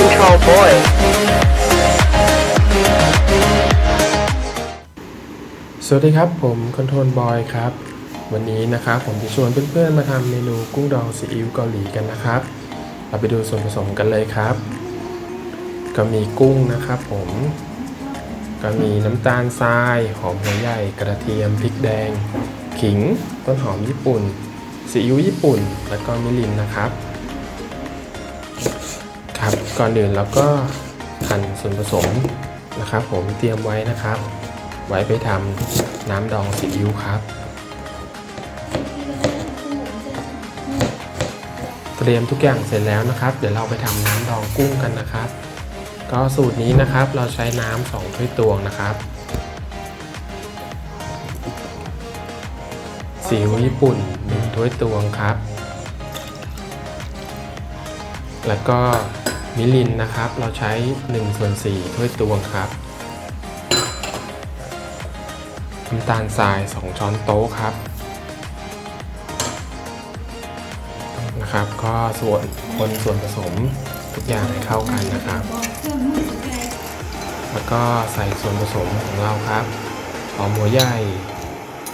Control Boy. สวัสดีครับ ผมคอนโทรลบอยครับ วันนี้นะครับผมจะชวนเพื่อนๆมาทำเมนูกุ้งดองซีอิ๊วเกาหลีกันนะครับ เราไปดูส่วนผสมกันเลยครับ ก็มีกุ้งนะครับผม ก็มีน้ำตาลทราย หอมหัวใหญ่ กระเทียม พริกแดง ขิง ต้นหอมญี่ปุ่นซีอิ๊วญี่ปุ่น แล้วก็มิรินนะครับ ครับก่อนอื่นเราก็หั่นส่วนผสมนะครับผมเตรียมไว้นะครับ ไว้ไปทำน้ำดองซีอิ๊วครับ เตรียมทุกอย่างเสร็จแล้วนะครับ เดี๋ยวเราไปทำน้ำดองกุ้งกันนะครับ ก็สูตรนี้นะครับเราใช้น้ำสองถ้วยตวงนะครับซีอิ๊วญี่ปุ่นหนึ่งถ้วยตวงครับ แล้วก็ มิลินนะครับ เราใช้1ส่วน4ถ้วยตวงครับน้ำตาลทราย 2 ช้อนโต๊ะครับนะครับ ก็ส่วนคนส่วนผสมทุกอย่างให้เข้ากันนะครับ แล้วก็ใส่ส่วนผสมของเราครับหอมหัวใหญ่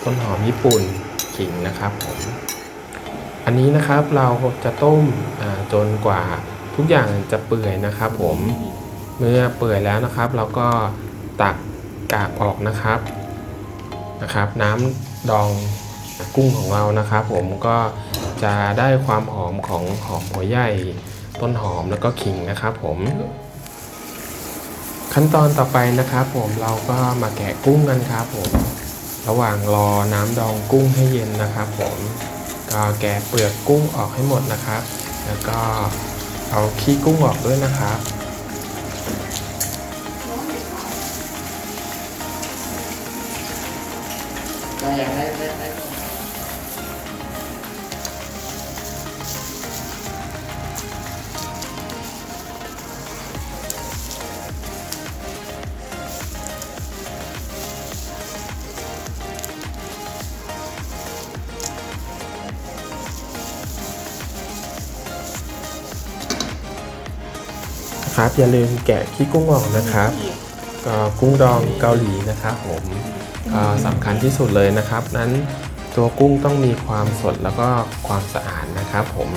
ต้นหอมญี่ปุ่นขิงนะครับผมอันนี้นะครับเราจะต้มจนกว่า ทุกอย่างจะเปื่อยนะครับ ผมเมื่อเปื่อยแล้วนะครับ เราก็ตักกากออกนะครับนะครับ น้ำดองกุ้งของเรานะครับ ผมก็จะได้ความหอมของหอมหัวใหญ่ต้นหอมแล้วก็ขิงนะครับ ผมขั้นตอนต่อไปนะครับ ผมเราก็มาแกะกุ้งกันครับ ผมระหว่างรอน้ำดองกุ้งให้เย็นนะครับ ผมก็แกะเปลือกกุ้งออกให้หมดนะครับ แล้วก็ เอาขี้กุ้งออกด้วยนะครับอยากได้ได้ ครับ อย่าลืมแกะขี้กุ้งออกนะครับกุ้งดองเกาหลีนะครับผมสำคัญที่สุดเลยนะครับ นั้นตัวกุ้งต้องมีความสดแล้วก็ความสะอาดนะครับผม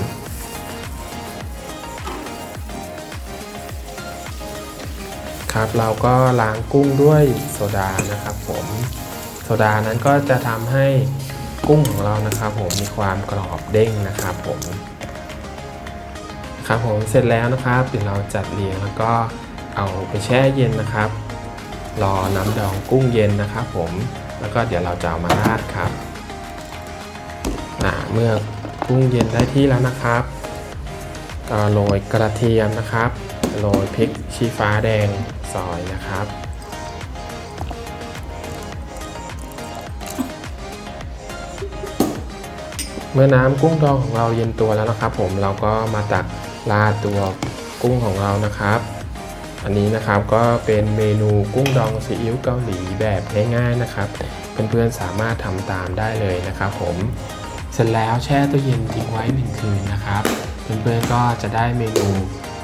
ครับเราก็ล้างกุ้งด้วยโซดานะครับผมโซดานั้นก็จะทำให้กุ้งของเรานะครับ ผมมีความกรอบเด้งนะครับผม ครับผมเสร็จแล้วนะครับเดี๋ยวเราจัดเรียงแล้วก็เอาไปแช่เย็นนะครับ รอน้ำดองกุ้งเย็นนะครับผมแล้วก็เดี๋ยวเราจะเอามาราดครับอ่าเมื่อกุ้งเย็นได้ที่แล้วนะครับก็โรยกระเทียมนะครับโรยพริกชี้ฟ้าแดงซอยนะครับเมื่อน้ำกุ้งดองของเราเย็นตัวแล้วนะครับ ผมเราก็มาตัก ราดตัวกุ้งของเรานะครับ อันนี้นะครับก็เป็นเมนูกุ้งดองซีอิ๊วเกาหลีแบบง่ายๆนะครับ เพื่อนๆสามารถทำตามได้เลยนะครับผม เสร็จแล้วแช่ตู้เย็นทิ้งไว้หนึ่งคืนนะครับ เพื่อนๆก็จะได้เมนู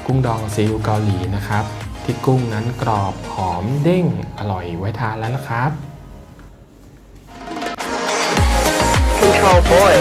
กุ้งดองซีอิ๊วเกาหลีนะครับ ที่กุ้งนั้นกรอบหอมเด้งอร่อยไว้ทานแล้วนะครับ Control Boy.